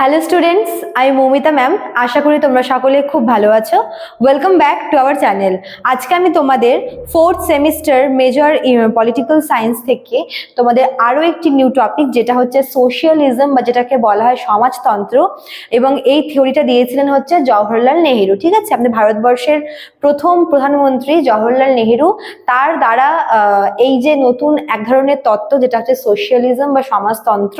Hello students আমি Moumita ma'am আশা করি তোমরা সকলে খুব ভালো আছো। Welcome back to our channel আজকে আমি তোমাদের fourth semester major political science থেকে তোমাদের আরও একটি নিউ টপিক যেটা হচ্ছে সোশিয়ালিজম বা যেটাকে বলা হয় সমাজতন্ত্র। এবং এই থিওরিটা দিয়েছিলেন হচ্ছে জওহরলাল নেহেরু, ঠিক আছে? আমাদের ভারতবর্ষের প্রথম প্রধানমন্ত্রী জওহরলাল নেহেরু। তার দ্বারা এই যে নতুন এক ধরনের তত্ত্ব, যেটা হচ্ছে সোশিয়ালিজম বা সমাজতন্ত্র,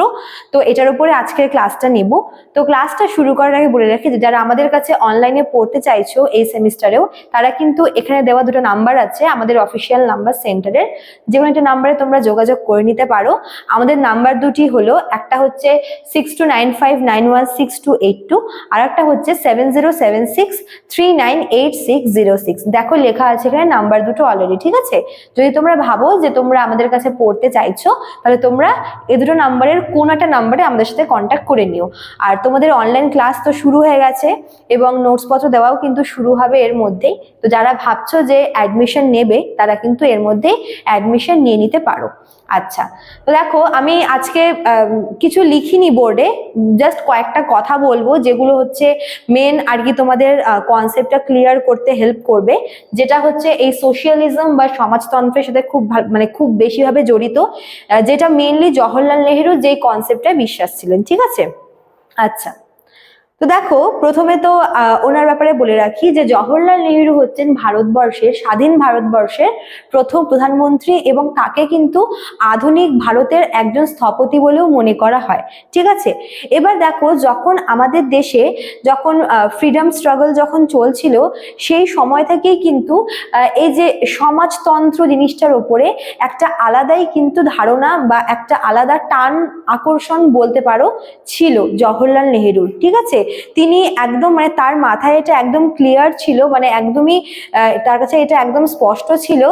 তো এটার উপরে আজকের ক্লাসটা নিব। তো ক্লাসটা শুরু করার আগে বলে রাখি যে যারা আমাদের কাছে অনলাইনে পড়তে চাইছো এই সেমিস্টারেও তারা কিন্তু এখানে দেওয়া দুটো নাম্বার আছে, আমাদের অফিসিয়াল নাম্বার সেন্টারের যে কোনো একটা নাম্বারে তোমরা যোগাযোগ করে নিতে পারো। আমাদের নাম্বার দুটি হলো, একটা হচ্ছে six two nine five nine one six two eight two আর একটা হচ্ছে seven zero seven six three nine eight six zero six দেখো লেখা আছে এখানে নাম্বার দুটো অলরেডি ঠিক আছে? যদি তোমরা ভাবো যে তোমরা আমাদের কাছে পড়তে চাইছো, তাহলে তোমরা এ দুটো নাম্বারের কোন একটা নাম্বারে আমাদের সাথে কন্ট্যাক্ট করে নিও। আর তোমাদের অনলাইন ক্লাস তো শুরু হয়ে গেছে এবং নোটসপত্র দেওয়াও কিন্তু শুরু হবে এর মধ্যেই। তো যারা ভাবছ যে অ্যাডমিশন নেবে, তারা কিন্তু এর মধ্যেই অ্যাডমিশন নিয়ে নিতে পারো। আচ্ছা তো দেখো আমি আজকে কিছু লিখিনি বোর্ডে জাস্ট কয়েকটা কথা বলব যেগুলো হচ্ছে মেন আর কি তোমাদের কনসেপ্টটা ক্লিয়ার করতে হেল্প করবে। যেটা হচ্ছে এই সোশিয়ালিজম বা সমাজতন্ত্রের সাথে খুব মানে খুব বেশিভাবে জড়িত যেটা মেনলি জওহরলাল নেহেরু যেই কনসেপ্টে বিশ্বাস ছিলেন, ঠিক আছে? আচ্ছা। তো দেখো, প্রথমে তো ওনার ব্যাপারে বলে রাখি যে জওহরলাল নেহেরু হচ্ছেন ভারতবর্ষের, স্বাধীন ভারতবর্ষের প্রথম প্রধানমন্ত্রী এবং তাকে কিন্তু আধুনিক ভারতের একজন স্থপতি বলেও মনে করা হয়। ঠিক আছে? এবার দেখো, যখন আমাদের দেশে যখন ফ্রিডম স্ট্রাগল যখন চলছিল, সেই সময় থেকেই কিন্তু এই যে সমাজতন্ত্র জিনিসটার ওপরে একটা আলাদাই কিন্তু ধারণা বা একটা আলাদা টান আকর্ষণ বলতে পারো ছিল জওহরলাল নেহেরুর। ঠিক আছে? তিনি একদম মানে তার মাথায় এটা একদম ক্লিয়ার ছিল মানে একদমই তার কাছে এটা একদম স্পষ্ট ছিল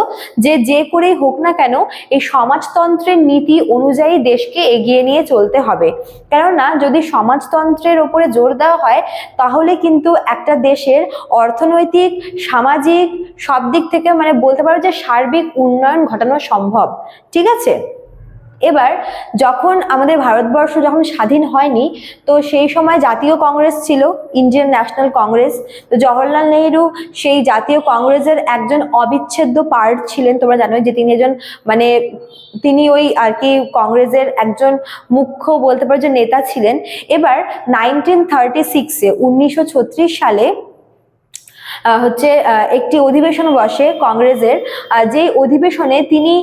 যে যে করেই হোক না কেন এই সমাজতন্ত্রের নীতি অনুযায়ী দেশকে এগিয়ে নিয়ে চলতে হবে। কেননা যদি সমাজতন্ত্রের ওপরে জোর দেওয়া হয়, তাহলে কিন্তু একটা দেশের অর্থনৈতিক, সামাজিক সব দিক থেকে মানে বলতে পারো যে সার্বিক উন্নয়ন ঘটানো সম্ভব। ঠিক আছে? এবার যখন আমাদের ভারতবর্ষ যখন স্বাধীন হয়নি, তো সেই সময় জাতীয় কংগ্রেস ছিল ইন্ডিয়ান ন্যাশনাল কংগ্রেস তো জওহরলাল নেহেরু সেই জাতীয় কংগ্রেসের একজন অবিচ্ছেদ্য পার্ট ছিলেন, তোমরা জানো যে তিনি একজন মানে তিনি ওই আর কি কংগ্রেসের একজন মুখ্য বলতে পারো যে নেতা ছিলেন। এবার নাইনটিন থার্টি সিক্সে উনিশশো ছত্রিশ সালে হচ্ছে একটি অধিবেশন বসে কংগ্রেসের। যে অধিবেশনে তিনি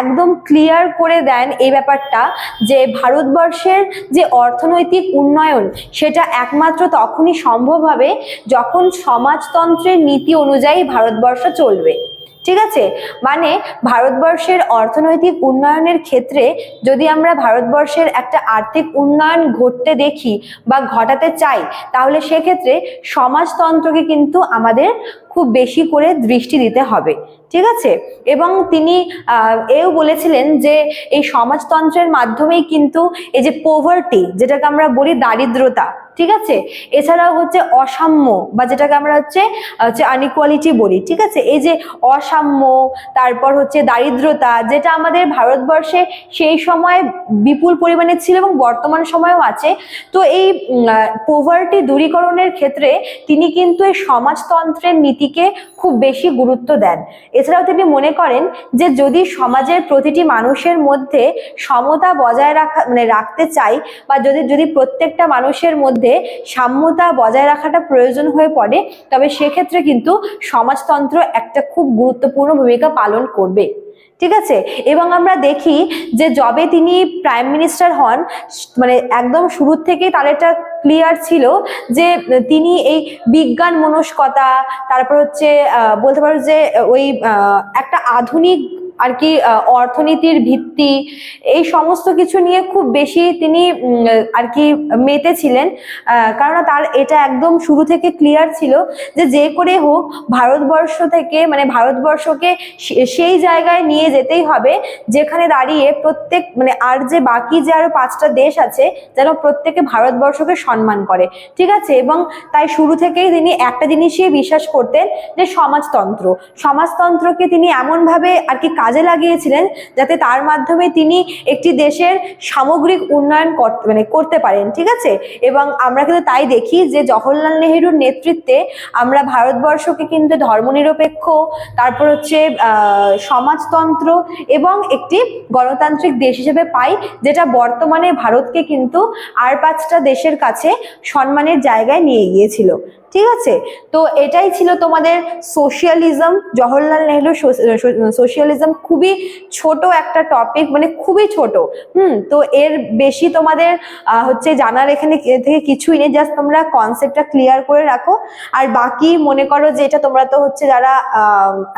একদম ক্লিয়ার করে দেন এই ব্যাপারটা যে ভারতবর্ষের যে অর্থনৈতিক উন্নয়ন, সেটা একমাত্র তখনই সম্ভব হবে যখন সমাজতন্ত্রের নীতি অনুযায়ী ভারতবর্ষ চলবে। ঠিক আছে? মানে ভারতবর্ষের অর্থনৈতিক উন্নয়নের ক্ষেত্রে যদি আমরা ভারতবর্ষের একটা আর্থিক উন্নয়ন ঘটতে দেখি বা ঘটাতে চাই, তাহলে সেক্ষেত্রে সমাজতন্ত্রকে কিন্তু আমাদের খুব বেশি করে দৃষ্টি দিতে হবে, ঠিক আছে? এবং তিনি এও বলেছিলেন যে এই সমাজতন্ত্রের মাধ্যমেই কিন্তু এই যে পোভার্টি যেটাকে আমরা বলি দারিদ্রতা, ঠিক আছে? এছাড়াও হচ্ছে অসাম্য বা যেটাকে আমরা হচ্ছে হচ্ছে আনইকুয়ালিটি বলি, ঠিক আছে? এই যে অসাম্য, তারপর হচ্ছে দারিদ্রতা, যেটা আমাদের ভারতবর্ষে সেই সময় বিপুল পরিমাণে ছিল এবং বর্তমান সময়েও আছে। তো এই পোভার্টি দূরীকরণের ক্ষেত্রে তিনি কিন্তু এই সমাজতন্ত্রের নীতিকে খুব বেশি গুরুত্ব দেন। এছাড়াও তিনি মনে করেন যে যদি সমাজের প্রতিটি মানুষের মধ্যে সমতা বজায় রাখা মানে রাখতে চাই বা যদি যদি প্রত্যেকটা মানুষের মধ্যে সাম্যতা বজায় রাখাটা প্রয়োজন হয়ে পড়ে, তবে সেক্ষেত্রে কিন্তু সমাজতন্ত্র একটা খুব গুরুত্বপূর্ণ ভূমিকা পালন করবে। ঠিক আছে? এবং আমরা দেখি যে যবে তিনি প্রাইম মিনিস্টার হন মানে একদম শুরুর থেকেই তার এটা ক্লিয়ার ছিল যে তিনি এই বিজ্ঞান মনস্কতা, তারপর হচ্ছে বলতে পারো যে ওই একটা আধুনিক আর কি অর্থনীতির অর্থনীতির ভিত্তি এই সমস্ত কিছু নিয়ে খুব বেশি তিনি আর কি মেতে ছিলেন কারণ তার এটা একদম শুরু থেকে ক্লিয়ার ছিল যে যে করে হোক ভারতবর্ষ থেকে মানে ভারতবর্ষকে সেই জায়গায় নিয়ে যেতেই হবে, যেখানে দাঁড়িয়ে প্রত্যেক মানে আর যে বাকি যে আরও পাঁচটা দেশ আছে, যেন প্রত্যেকে ভারতবর্ষকে সম্মান করে। ঠিক আছে? এবং তাই শুরু থেকেই তিনি একটা জিনিসই বিশ্বাস করতেন যে সমাজতন্ত্র। সমাজতন্ত্রকে তিনি এমনভাবে আর কি কাজে লাগিয়েছিলেন যাতে তার মাধ্যমে তিনি একটি দেশের সামগ্রিক উন্নয়ন করতে মানে করতে পারেন, ঠিক আছে? এবং আমরা কিন্তু তাই দেখি যে জওহরলাল নেহেরুর নেতৃত্বে আমরা ভারতবর্ষকে কিন্তু ধর্মনিরপেক্ষ, তারপর হচ্ছে সমাজতন্ত্র এবং একটি গণতান্ত্রিক দেশ হিসেবে পাই, যেটা বর্তমানে ভারতকে কিন্তু আর পাঁচটা দেশের কাছে সম্মানের জায়গায় নিয়ে গিয়েছিল। ঠিক আছে? তো এটাই ছিল তোমাদের সোশিয়ালিজম জওহরলাল নেহরু সোশিয়ালিজম খুবই ছোট একটা টপিক মানে খুবই ছোট। হুম, তো এর বেশি তোমাদের হচ্ছে জানার এখানে থেকে কিছুই নেই জাস্ট তোমরা কনসেপ্টটা ক্লিয়ার করে রাখো। আর বাকি মনে করো যে এটা তোমরা তো হচ্ছে যারা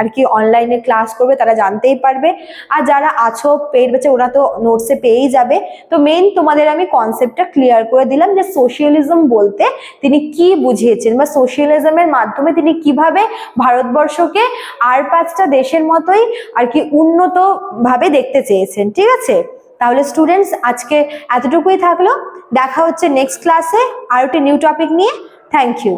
আর কি অনলাইনে ক্লাস করবে, তারা জানতেই পারবে। আর যারা আছো পেড বেছে ওরা তো নোটসে পেয়েই যাবে। তো মেইন তোমাদের আমি কনসেপ্টটা ক্লিয়ার করে দিলাম যে সোশিয়ালিজম বলতে তিনি কি বুঝিয়েছেন বা সোশিয়ালিজমের মাধ্যমে তিনি কীভাবে ভারতবর্ষকে আর পাঁচটা দেশের মতোই আর কি উন্নত ভাবে দেখতে চেয়েছেন, ঠিক আছে? তাহলে স্টুডেন্টস আজকে এতটুকুই থাকল। দেখা হচ্ছে নেক্সট ক্লাসে আর একটি নিউ টপিক নিয়ে। Thank you